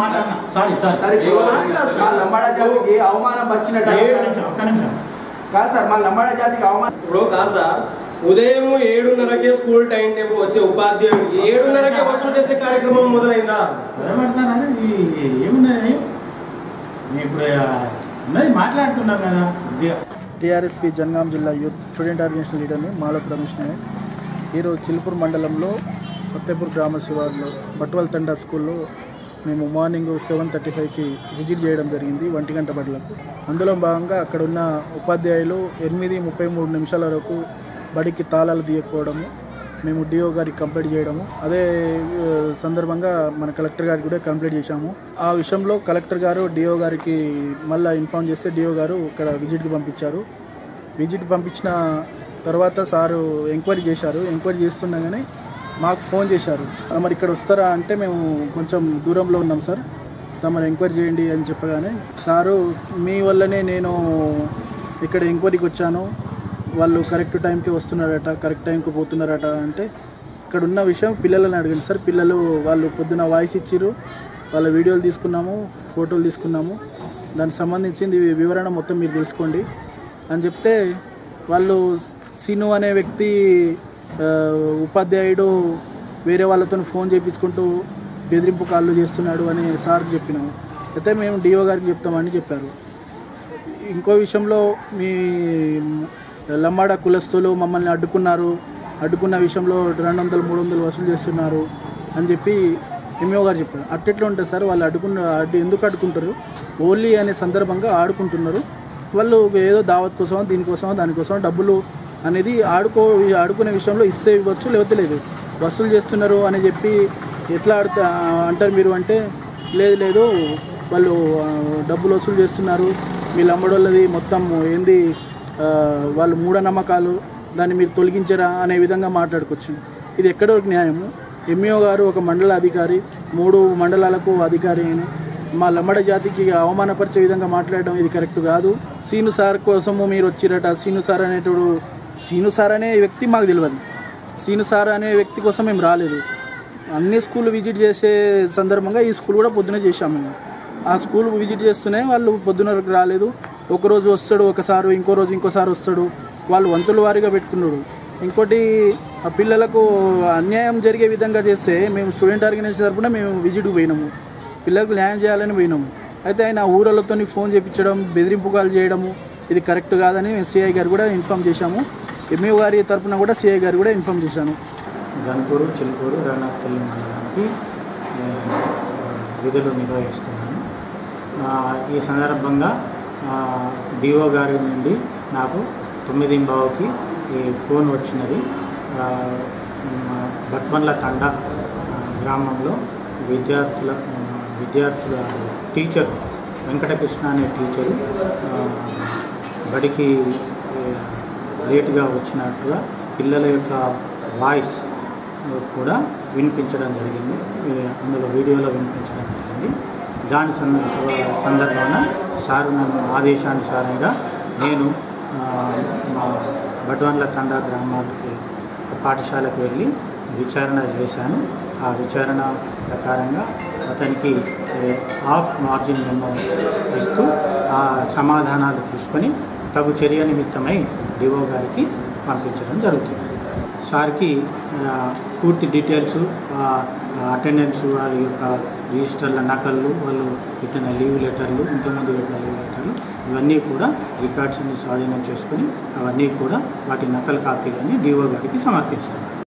Sir సరే మా. లంబాడా జాతికి అవమానం వచ్చినట్టు ఒక్క నిమిషం, ఒక్క నిమిషం. కాదు సార్ మా లంబాడా జాతికి అవమానం ఇప్పుడు కాదు సార్ ఉదయం ఏడున్నరకే స్కూల్ టైం టేబుల్ వచ్చే ఉపాధ్యాయుడికి ఏడున్నరకే వసూలు చేసే కార్యక్రమం మొదలైందా? ఏమున్నది ఇప్పుడు ఉన్నది మాట్లాడుతున్నాం కదా. టీఆర్ఎస్పీ జనగాం జిల్లా యూత్ స్టూడెంట్ ఆర్గనైజేషన్ లీడర్ని మాలపు రమేష్ నాయక్. ఈరోజు చిలుపూర్ మండలంలో ఫతేపూర్ గ్రామ శివార్లో బట్వల్ తండా స్కూల్లో మేము మార్నింగ్ సెవెన్ థర్టీ ఫైవ్కి విజిట్ చేయడం జరిగింది ఒంటి గంట బడులకు. అందులో భాగంగా అక్కడ ఉన్న ఉపాధ్యాయులు ఎనిమిది ముప్పై మూడు నిమిషాల వరకు బడికి తాళాలు తీయకపోవడము మేము డిఓ గారికి కంప్లైంట్ చేయడము అదే సందర్భంగా మన కలెక్టర్ గారికి కూడా కంప్లైంట్ చేశాము. ఆ విషయంలో కలెక్టర్ గారు డిఓ గారికి మళ్ళీ ఇన్ఫామ్ చేస్తే డిఓ గారు ఇక్కడ విజిట్కి పంపించారు. విజిట్ పంపించిన తర్వాత సారు ఎంక్వైరీ చేశారు. ఎంక్వైరీ చేస్తుండగానే మాకు ఫోన్ చేశారు. మరి ఇక్కడ వస్తారా? అంటే మేము కొంచెం దూరంలో ఉన్నాం సార్. తమరు ఎంక్వైరీ చేయండి అని చెప్పగానే సారు మీ వల్లనే నేను ఇక్కడ ఎంక్వైరీకి వచ్చాను. వాళ్ళు కరెక్ట్ టైంకి వస్తున్నారట కరెక్ట్ టైంకి పోతున్నారట అంటే ఇక్కడ ఉన్న విషయం పిల్లలని అడిగింది సార్. పిల్లలు వాళ్ళు పొద్దున వాయిస్ ఇచ్చిర్రు. వాళ్ళ వీడియోలు తీసుకున్నాము ఫోటోలు తీసుకున్నాము. దానికి సంబంధించింది వివరణ మొత్తం మీరు తెలుసుకోండి అని చెప్తే వాళ్ళు సీను అనే వ్యక్తి ఉపాధ్యాయుడు వేరే వాళ్ళతో ఫోన్ చేయించుకుంటూ బెదిరింపు కాళ్ళు చేస్తున్నాడు అని సార్ చెప్పినాము అయితే మేము డిఓ గారికి చెప్తామని చెప్పారు. ఇంకో విషయంలో మీ లంబాడ కులస్తులు మమ్మల్ని అడ్డుకున్నారు. అడ్డుకున్న విషయంలో రెండు వందలు మూడు వందలు వసూలు చేస్తున్నారు అని చెప్పి ఎంఓ గారు చెప్పారు. అట్టెట్లా ఉంటుంది సార్? వాళ్ళు అడ్డుకున్న అడ్డు ఎందుకు అడ్డుకుంటారు? ఓన్లీ అనే సందర్భంగా ఆడుకుంటున్నారు. వాళ్ళు ఏదో దావత్ కోసమో దీనికోసమో దానికోసమో డబ్బులు అనేది ఆడుకో ఆడుకునే విషయంలో ఇస్తే ఇవ్వచ్చు లేకపోతే లేదు. వసూలు చేస్తున్నారు అని చెప్పి ఎట్లా ఆడుతా అంటారు మీరు అంటే లేదు లేదు వాళ్ళు డబ్బులు వసూలు చేస్తున్నారు. వీళ్ళు అమ్మడోళ్ళది మొత్తం ఏంది వాళ్ళు మూఢనమ్మకాలు దాన్ని మీరు తొలగించరా అనే విధంగా మాట్లాడుకోవచ్చు. ఇది ఎక్కడో ఒక న్యాయము? ఎంఈఓ గారు ఒక మండల అధికారి మూడు మండలాలకు అధికారి అయిన మా లమ్మడ జాతికి అవమానపరిచే విధంగా మాట్లాడడం ఇది కరెక్ట్ కాదు. సీను సార్ కోసము మీరు వచ్చిరట. సీను సార్ అనేటోడు సీను సార్ అనే వ్యక్తి మాకు తెలియదు సీను సార్ అనే వ్యక్తి కోసం మేము రాలేదు. అన్ని స్కూల్ విజిట్ చేసే సందర్భంగా ఈ స్కూల్ కూడా పొద్దున చేశాము మేము. ఆ స్కూల్ విజిట్ చేస్తూనే వాళ్ళు పొద్దున వరకు రాలేదు. ఒక రోజు వస్తాడు ఒకసారి ఇంకో రోజు ఇంకోసారి వస్తాడు. వాళ్ళు వంతుల వారీగా పెట్టుకున్నాడు. ఇంకోటి ఆ పిల్లలకు అన్యాయం జరిగే విధంగా చేస్తే మేము స్టూడెంట్ ఆర్గనైజేషన్ తరపున మేము విజిట్కి పోయినాము. పిల్లలకు న్యాయం చేయాలని పోయినాము. అయితే ఆయన ఊరలతో ఫోన్ చేయించడం బెదిరింపు కాల్ చేయడము ఇది కరెక్ట్ కాదని మేము సిఐ గారు కూడా ఇన్ఫామ్ చేశాము. ఎంఈఓ గారి తరపున కూడా సిఐ గారు కూడా ఇన్ఫామ్ చేశాను. గన్పూరు చిలుకూరు రణాపల్లి మండలానికి విధులు నిర్వహిస్తున్నాను. ఈ సందర్భంగా డిఓ గారి నుండి నాకు తొమ్మిది బావుకి ఈ ఫోన్ వచ్చినది. ఆ, తండ గ్రామంలో విద్యార్థుల విద్యార్థుల టీచర్ వెంకటకృష్ణ అనే టీచరు బడికి లేటుగా వచ్చినట్టుగా పిల్లల యొక్క వాయిస్ కూడా వినిపించడం జరిగింది. అందులో వీడియోలో వినిపించడం జరిగింది. దాని సందర్భాన సార్ నన్ను ఆదేశానుసారంగా నేను మా బట్వన్ల తండా గ్రామానికి పాఠశాలకు వెళ్ళి విచారణ చేశాను. ఆ విచారణ ప్రకారంగా అతనికి హాఫ్ మార్జిన్ మెమో ఇస్తూ ఆ సమాధానాలు తీసుకొని తగు చర్య నిమిత్తమై డివో గారికి పంపించడం జరుగుతుంది. సార్కి పూర్తి డీటెయిల్స్ అటెండెన్స్ వాళ్ళ యొక్క రిజిస్టర్ల నకళ్ళు వాళ్ళు పెట్టిన లీవ్ లెటర్లు ఇంతకుముందు పెట్టిన లీవ్ లెటర్లు ఇవన్నీ కూడా రికార్డ్స్ని స్వాధీనం చేసుకొని అవన్నీ కూడా వాటి నకల్ కాపీలని డిఓ గారికి సమర్పిస్తున్నాను